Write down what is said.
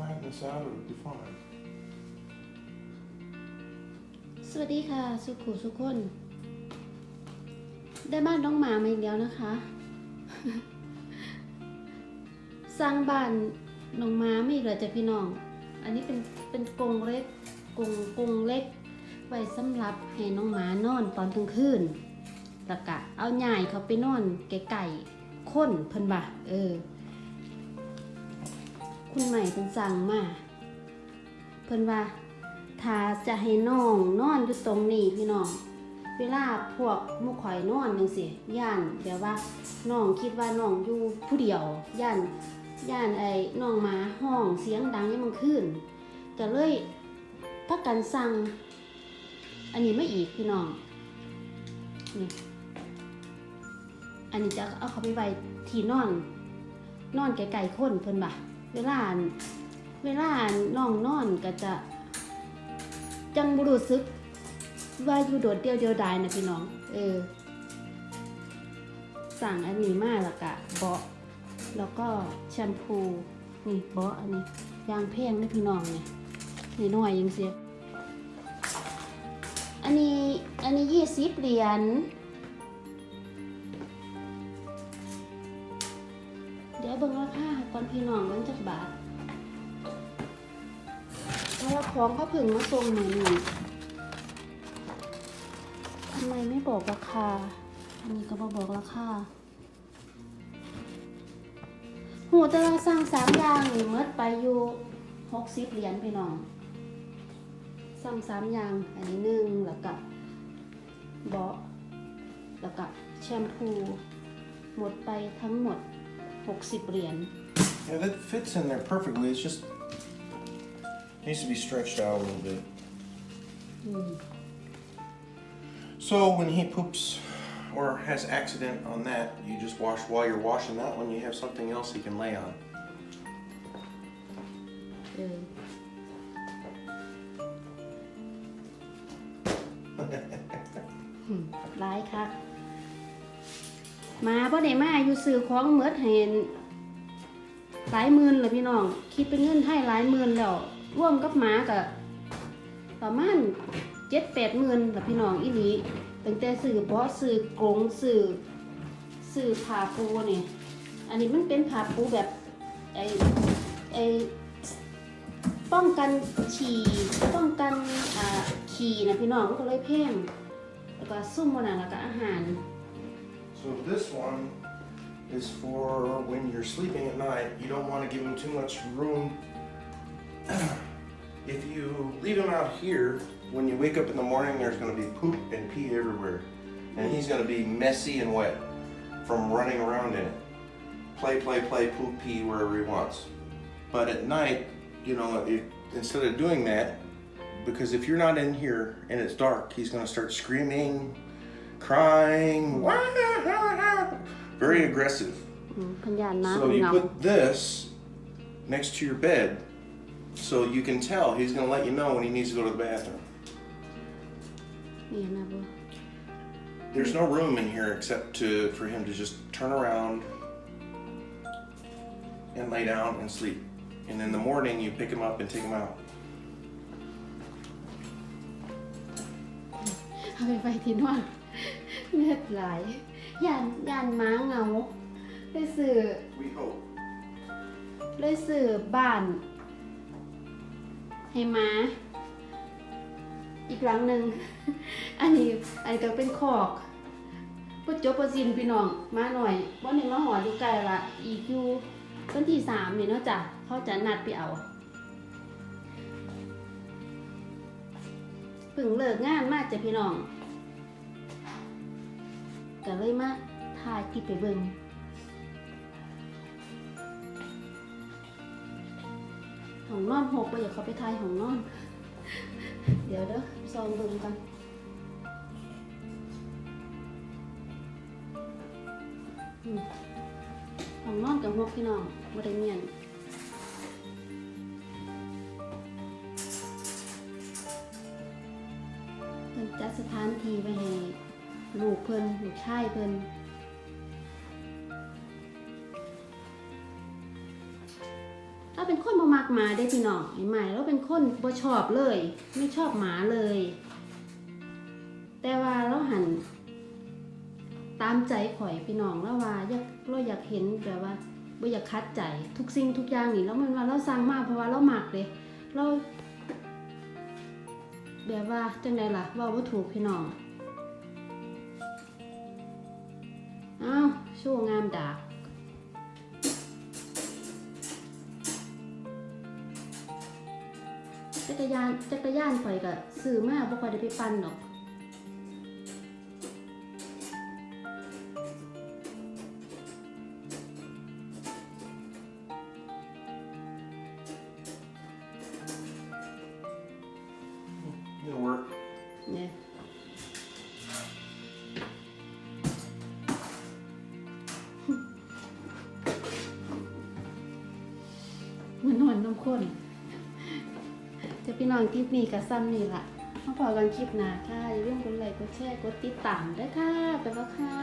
flatten this out, it'll be fine. สวัสดีค่ะ สุขุสุคน ได้บ้านน้องหมามาอีกแล้วนะคะ สร้างบ้านน้องหมาไม่อีกแล้วจ้ะพี่น้อง อันนี้เป็นเป็นกรงเล็กกรงกรงเล็ก ไว้สำหรับให้น้องหมานอนตอนกลางคืนแล้วก็เอาใหญ่เขาไปนอนไกลๆค้นเพิ่นบ่าเออ คุณใหม่เป็นสั่งมา เพิ่นว่าถ้าจะให้น้องนอนอยู่ตรงนี้พี่น้อง เวลาพวกมุข่อยนอนจังซี่ย่านแบบว่าน้องคิดว่าน้องอยู่ผู้เดียวย่านย่านไอ้น้องหมาห้องเสียงดังยามมันขึ้นก็เลยพักกันสั่งอันนี้ไม่อีกพี่น้องนี่อันนี้จะเอาเขาไปไว้ที่นอน นอนไกลๆคนเพิ่นบ่ะ เวลาอั่นเวลาน้องนอนก็จะ จังบรู้สึก ว่าอยู่โดดเดียวเดียวดายนะพี่น้อง เออ สั่งอันนี้มาแล้วก็เบาะแล้วก็แชมพูนี่เบาะอันนี้ยางแพงนะพี่น้องเนี่ยนี่น้อยยังเสียอันนี้อันนี้ยี่สิบเหรียญเดี๋ยวเบิ่งราคา ก่อนพี่น้องมันจักบาทแล้วของเขาเพึ่งมาส่งหนูนี่ทำไมไม่บอกราคา อันนี้ก็บอบอกราคาหูแต่เราสั่งสามอย่างนี่เมื่อไปอยู่หกสิบเหรียญพี่น้องสั่งสามอย่าง อันนี้หนึ่งแล้วก็เบาะแล้วก็แชมพู หมดไปทั้งหมดหกสิบเหรียญ Yeah, that fits in there perfectly. It's just needs to be stretched out a little bit. อืม So when he poops or has accident on that, you just wash while you're washing that one. You have something else he can lay on. เออ ร้ายค่ะ มาบ่ได้มาอยู่ซื้อของเหมือดเห็น หลายหมื่นเลยพี่น้อง คิดเป็นเงินไทยหลายหมื่นแล้วร่วมกับหมากับประมาณเจ็ดแปดหมื่นละพี่น้องอีหลีตั้งแต่ซื้อเพราะซื้อกรงซื้อซื้อผาปูเนี่ยอันนี้มันเป็นผาปูแบบไอไอป้องกันฉี่ป้องกันอ่าขี่นะพี่น้องก็เลยแพงแล้วก็ซุ่มมันนะแล้วก็อาหาร So this one is for when you're sleeping at night. You don't want to give him too much room. if you leave him out here, when you wake up in the morning, there's going to be poop and pee everywhere. And he's going to be messy and wet from running around in it. Play, play, play, poop, pee wherever he wants. But at night, you know, if, instead of doing that, because if you're not in here and it's dark, he's going to start screaming, crying, very aggressive. Mm, so you put this next to your bed so you can tell he's going to let you know when he needs to go to the bathroom. There's no room in here except to, for him to just turn around and lay down and sleep. And in the morning, you pick him up and take him out. Thôi. ปที่นอนเลือดไหลยานยานม้าเหงาเลยสื่อ We hope. เลยสื่อบ้าน ให้ม้า อีกหลังหนึ่ง อันนี้อันนี้ก็เป็นคอกปุจจบปสินพี่น้องมาหน่อยวันหนึ่งมาหออยู่ไกลละอีกอยู่วันที่สามนี่เนาะจ้ะเขาจะนัดไปเอาเพิ่งเลิกงานมาจ้ะพี่น้อง ก็เลยมาถ่ายคลิปไปเบิ่งห้องนอนหกไปอย่าเขาไปถ่ายห้องนอน เดี๋ยวเด้อซองเบิ่งกันห้องนอนกับหกพี่น้องบ่ได้เมียนจัดสถานที่ไว้ให้ ลูกเพิ่นลูกชายเพิ่นถ้าเป็นคนบ่มักหมาได้พี่น้องไอ้ใหม่เราเป็นคนบ่ชอบเลย ไม่ชอบหมาเลย แต่ว่าเราหัน ตามใจข่อยพี่น้องแล้วว่าอยากเราอยากเห็นแบบว่าบ่อยากคัดใจทุกสิ่งทุกอย่างนี่แล้วมันว่าเราสั่งมากเพราะว่าเรามักเลยเราแบบว่าจังไดล่ะว่าบ่ถูกพี่น้อง โชว์งามดากจักรยานจักรยานข่อยก็ซื้อมาบ่ค่อยได้ไปปั่นหรอก มันนอนน้ำข้นจะพี่น้องคลิปนี้กับซ้ำนี่ล่ะมาพอกันคลิปหน้าค่ะอย่าลืมกดไลค์กดแชร์กดติดตามด้วยค่ะไปแล้วค่ะ